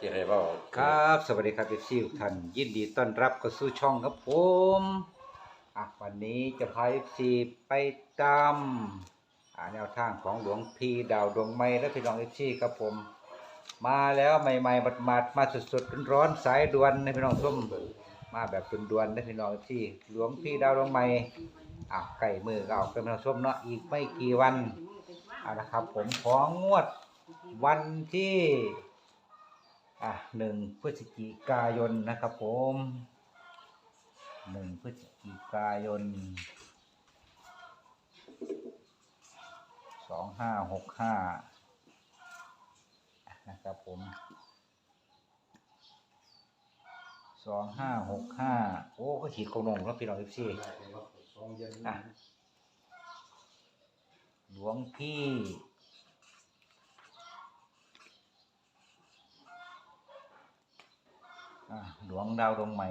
เจ๊ให้เว้าครับ สวัสดีครับเอฟซีทุกท่านยินดีต้อนรับเข้าสู่ช่องครับผมอะวันนี้จะพาเอฟซีไปตามอ่าแนวทางของหลวงพี่ดาวดวงไม้และพี่น้องเอฟซีครับผม มาแล้วใหม่ๆหมาดๆมาสดๆร้อนๆสายด่วนนะพี่น้องส้มมาแบบด่วนๆนะพี่น้องเอฟซีหลวงพี่ดาวดวงไม้อะไก่มือก็เอาเป็นพี่น้องส้มเนาะอีกไม่กี่วันอะนะครับ ผมของงวดวันที่ อะหนึ่งพฤศจิกายนนะครับผมหนึ่งพฤศจิกายนสองห้าหกห้านะครับผมสองห้าหกห้าโอ้ ก็ขีดโคงนงแล้วพี่น้องเอฟซีอะหลวงพี่ อะหลวงดาวดวงใหม่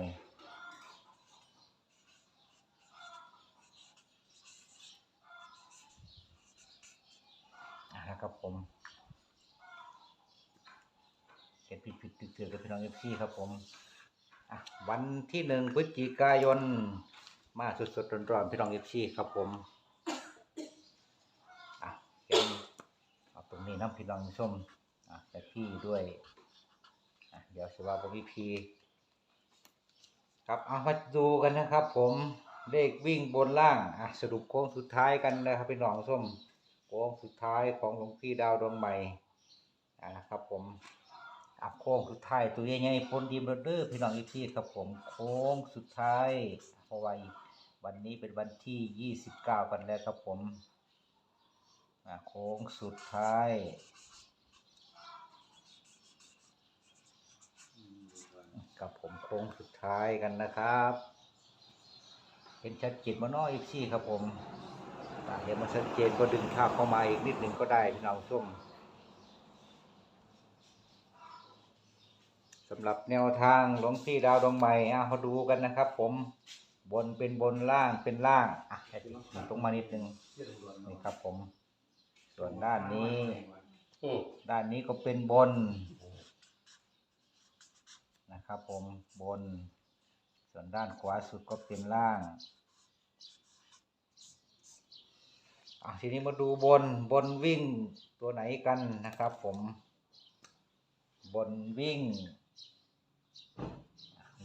นะครับผมเห็นผิดผิดตึกเตือนกับพี่น้องเอฟซีครับผม วันที่หนึ่งพฤศจิกายน มาสดสดๆร้อนๆพี่น้องเอฟซีครับผมอะเขียนเอาตรงนี้น้ำพี่น้องชมอะแต่พี่ด้วย ดี๋ยวสว่าบวิพีครับเอามาดูกันนะครับ ผมเลขวิ่งบนล่างอะสรุปโค้งสุดท้ายกันนะครับพี่น้องส้มโค้งสุดท้ายของหลวงพี่ดาวดวงใหม่อะนะครับ ผมอะโค้งสุดท้ายตัวใหญ่ๆพ้นดีมเดอร์พี่น้องอีกที่ครับผมโค้งสุดท้ายเพราะว่าวันนี้เป็นวันที่29กันแล้วครับผมอะโค้งสุดท้าย กับผมโค้งสุดท้ายกันนะครับ เห็นชัดเจนมาน้อยอีกซี่ครับผมอะเห็นมันชัดเจนก็ดึงภาพเข้ามาอีกนิดหนึ่งก็ได้พี่น้องส้มสำหรับแนวทางหลวงพี่ดาวดวงใหม่อะมาดูกันนะครับ ผมบนเป็นบนล่างเป็นล่างอะให้ดูตรงมานิดหนึงนี่ครับผม ส่วนด้านนี้อืมด้านนี้ก็เป็นบน นะครับผมบน ส่วนด้านขวาสุดก็เป็นล่างทีนี้มาดูบนบนวิ่งตัวไหนกันนะครับ ผม บนวิ่ง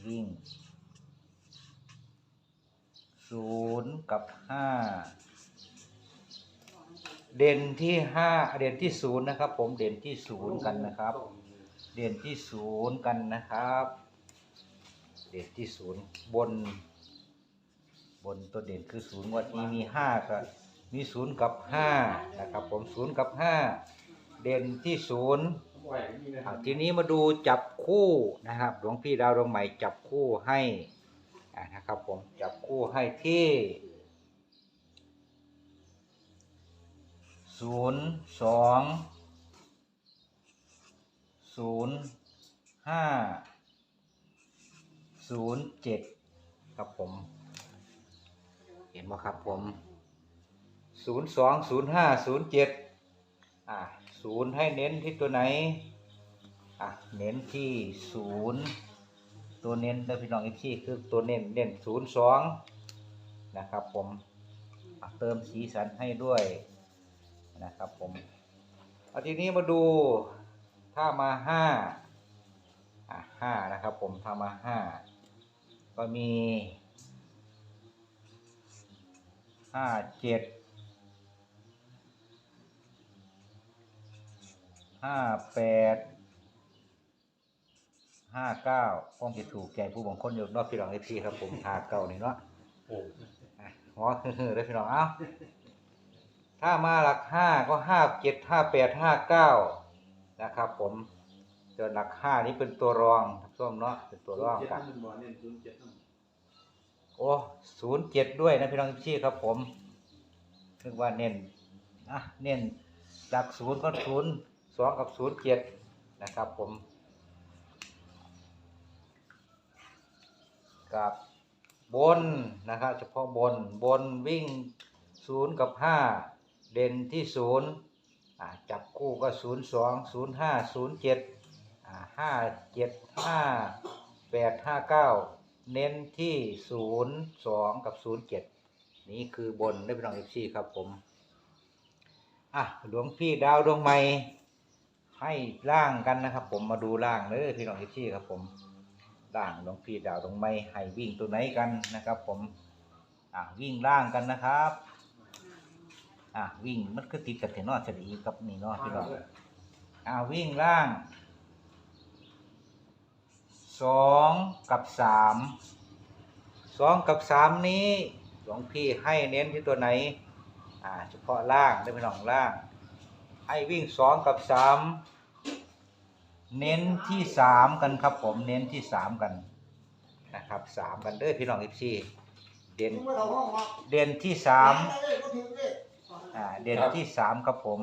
วิ่งศูนย์กับห้าเด่นที่ห้าเด่นที่ศูนย์นะครับ ผมเด่นที่ศูนย์กันนะครับ เด่นที่ศูนย์กันนะครับ เด่นที่ศูนย์บน บนตัวเด่นคือศูนย์งวันนี้มีห้ากับมีศูนย์กับห้านะครับผมศูนย์กับห้าเด่นที่ศูนย์ทีนี้มาดูจับคู่นะครับหลวงพี่ดาวดวงใหม่จับคู่ให้นะครับผมจับคู่ให้ที่ศูนย์สอง ศูนย์ห้าศูนย์เจ็ดครับผม เห็นไหมครับผมศูนย์สองศูนย์ห้าศูนย์เจ็ดอ่าศูนย์ให้เน้นที่ตัวไหน อะ เน้นที่ศูนย์ตัวเน้นนะพี่น้องเอฟซีคือตัวเน้นเน้นศูนย์สองนะครับผมเติมสีสันให้ด้วยนะครับผมเอาทีนี้มาดู ถ้ามาห้าอะห้านะครับผมถ้ามาห้าก็มีห้าเจ็ดห้าแปดห้าเก้าคงจะถูกใจผู้บางคนอยู่นอกพี่น้องไอพีครับผมหาเก้านี่เนาะอืมอะหัวคือๆได้พี่น้องเอ้าถ้ามาหลักห้าก็ห้าเจ็ดห้าแปดห้าเก้า นะครับ ผมส่วนหลักห้านี้เป็นตัวรองส้มเนาะเป็นตัวรองกันโอ้ศูนย์เจ็ดด้วยนะพี่น้องพี่ครับ ผมนึกว่าเน้นอะเน้นจากศูนย์ก็ศูนย์สองกับศูนย์เจ็ดนะครับ ผมกับบนนะครับเฉพาะบนบนวิ่งศูนย์กับห้าเด่นที่ศูนย์อ่า จับคู่ก็ศูนย์สองศูนย์ห้าศูนย์เจ็ดห้าเจ็ดห้าแปดห้าเก้าเน้นที่ศูนย์สองกับศูนย์เจ็ดนี่คือบนได้พี่น้องเอฟซีครับผม อะหลวงพี่ดาวดวงใหม่ให้ล่างกันนะครับ ผมมาดูล่างเลยพี่น้องเอฟซีครับผมล่างหลวงพี่ดาวดวงใหม่ให้วิ่งตัวไหนกันนะครับ ผมอะวิ่งล่างกันนะครับ อะวิ่งมันก็ติดกับเทนอสดีกับนี่เนาะพี่น้องอะวิ่งล่างสองกับสามสองกับสามนี้หลวงพี่ให้เน้นที่ตัวไหน อ่า เฉพาะล่างได้เป็นของล่าง ให้วิ่งสองกับสามเน้นที่สามกันครับผมเน้นที่สามกันนะครับสามกันเด้อพี่น้องอีพีเด่นเด่นที่สาม อ่าเด่นที่สามครับผม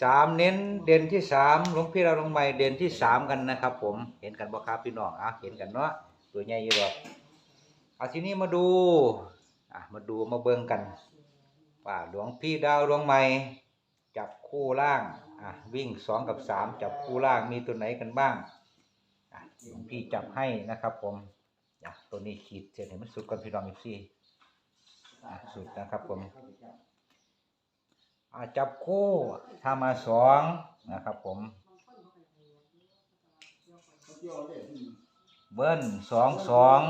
สามเน้นเด่นที่สามหลวงพี่เราลงใหม่เด่นที่สามกันนะครับผมเห็นกันบ่ครับพี่น้องอะเห็นกันเนาะตัวใหญ่อยู่หรอกเอาทีนี้มาดูอะมาดูมาเบิ่งกันว่าหลวงพี่ดาวดวงใหม่ จับคู่ล่างอะวิ่งสองกับสามจับคู่ล่างมีตัวไหนกันบ้างอะหลวงพี่จับให้นะครับผม อะตัวนี้ขีดเสร็จให้มันสุดก่อนพี่น้องอีกทีอะ สุดนะครับผมอะจับคู่ถ้ามาสองนะครับผม เบิ้ลสองสอง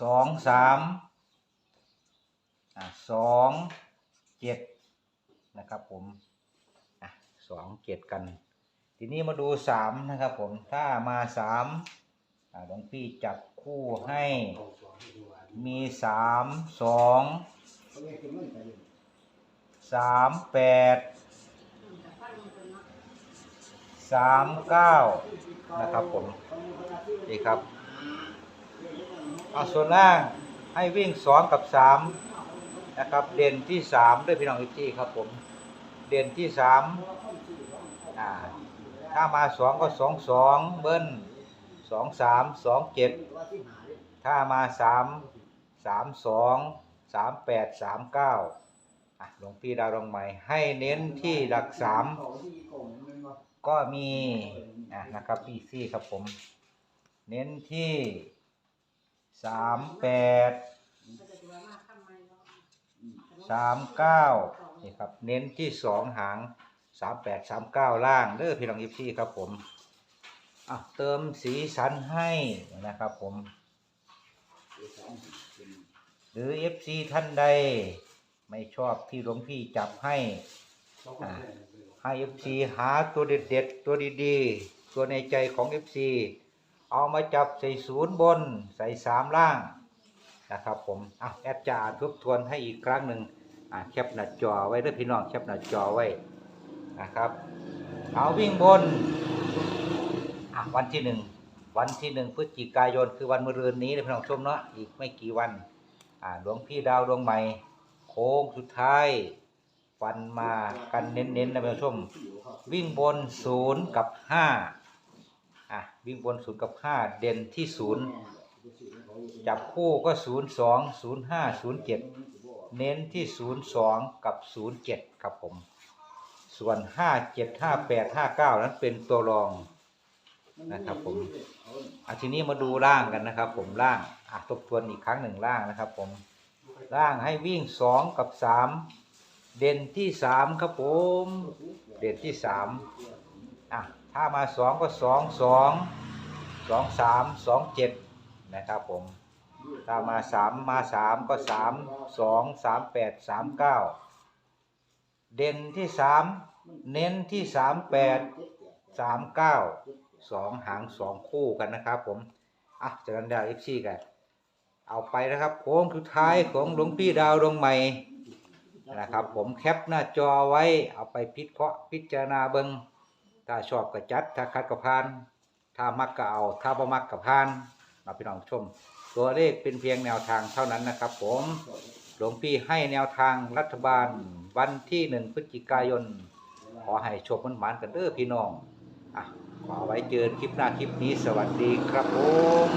สองสามสองเจ็ดนะครับผมสองเจ็ดกัน ทีนี้มาดูสามนะครับผมถ้ามาสาม อะหลวงพี่จับคู่ให้มีสามสองสามแปดสามเก้านะครับผมนี่ครับเอาส่วนล่างให้วิ่งสองกับสามนะครับ เด่นที่สามด้วยพี่น้องอีกที่ครับผม เด่นที่สามอ่าถ้ามาสองก็สองสองเบิ้ล สองสามสองเจ็ดถ้ามาสามสามสองสามแปดสามเก้าหลวงพี่ดาวดวงใหม่ ให้เน้นที่หลักสามก็มีะนะครับพี่ซี่ครับผม เน้นที่สามแปดสามเก้านี่ครับ เน้นที่สองหางสามแปดสามเก้าล่างเด้อพี่น้องยิปซี่ครับผม อะเติมสีสันให้นะครับผม หรือ FC ท่านใด ไม่ชอบที่หลวงพี่จับให้อะให้ FC หาตัวเด็ดๆ ตัวดีๆ ตัวในใจของ FC เอามาจับใส่ศูนย์บนใส่สามล่างนะครับผมอะแอดจะอ่านทบทวนให้อีกครั้งหนึ่งอะแคปหน้าจอไว้ด้วยพี่น้องแคปหน้าจอไว้นะครับ เอาวิ่งบน อะวันที่หนึ่งวันที่หนึ่งพฤศจิกายนคือวันมะรืนนี้นะพี่น้องชมเนาะอีกไม่กี่วันอ่าหลวงพี่ดาวดวงใหม่ โค้งสุดท้ายฟันมากันเน้นๆนะพี่น้องชม วิ่งบนศูนย์กับห้าอะวิ่งบนศูนย์กับห้าเด่นที่ศูนย์จับคู่ก็ศูนย์สองศูนย์ห้าศูนย์เจ็ดเน้นที่ศูนย์สองกับศูนย์เจ็ดครับผม ส่วนห้าเจ็ดห้าแปดห้าเก้านั้นเป็นตัวรอง นะครับ ผมอะทีนี้มาดูล่างกันนะครับ ผมล่างอะทบทวนอีกครั้งหนึ่งล่างนะครับ ผมล่างให้วิ่งสองกับสามเด่นที่สามครับผม เด่นที่สามอะถ้ามาสองก็สองสองสองสามสองเจ็ดนะครับผมถ้ามาสามมาสามก็สามสองสามแปดสามเก้าเด่นที่สามเน้นที่สามแปดสามเก้า สองหางสองคู่กันนะครับผมอะจากนั้นดาวเอฟซีกัน เอาไปนะครับโค้งสุดท้ายของหลวงพี่ดาวดวงใหม่นะครับ ผมแคปหน้าจอไว้เอาไปพิเคราะห์พิจารณาเบิงถ้าชอบก็จัด ถ้าคัดก็พาน ถ้ามักก็เอา ถ้าบ่มักก็พานมาพี่น้องชม ตัวเลขเป็นเพียงแนวทางเท่านั้นนะครับ ผมหลวงพี่ให้แนวทางรัฐบาลวันที่หนึ่งพฤศจิกายน ขอให้โชคมันหมานกันเด้อพี่น้อง ขอไว้เจอคลิปหน้าคลิปนี้สวัสดีครับผม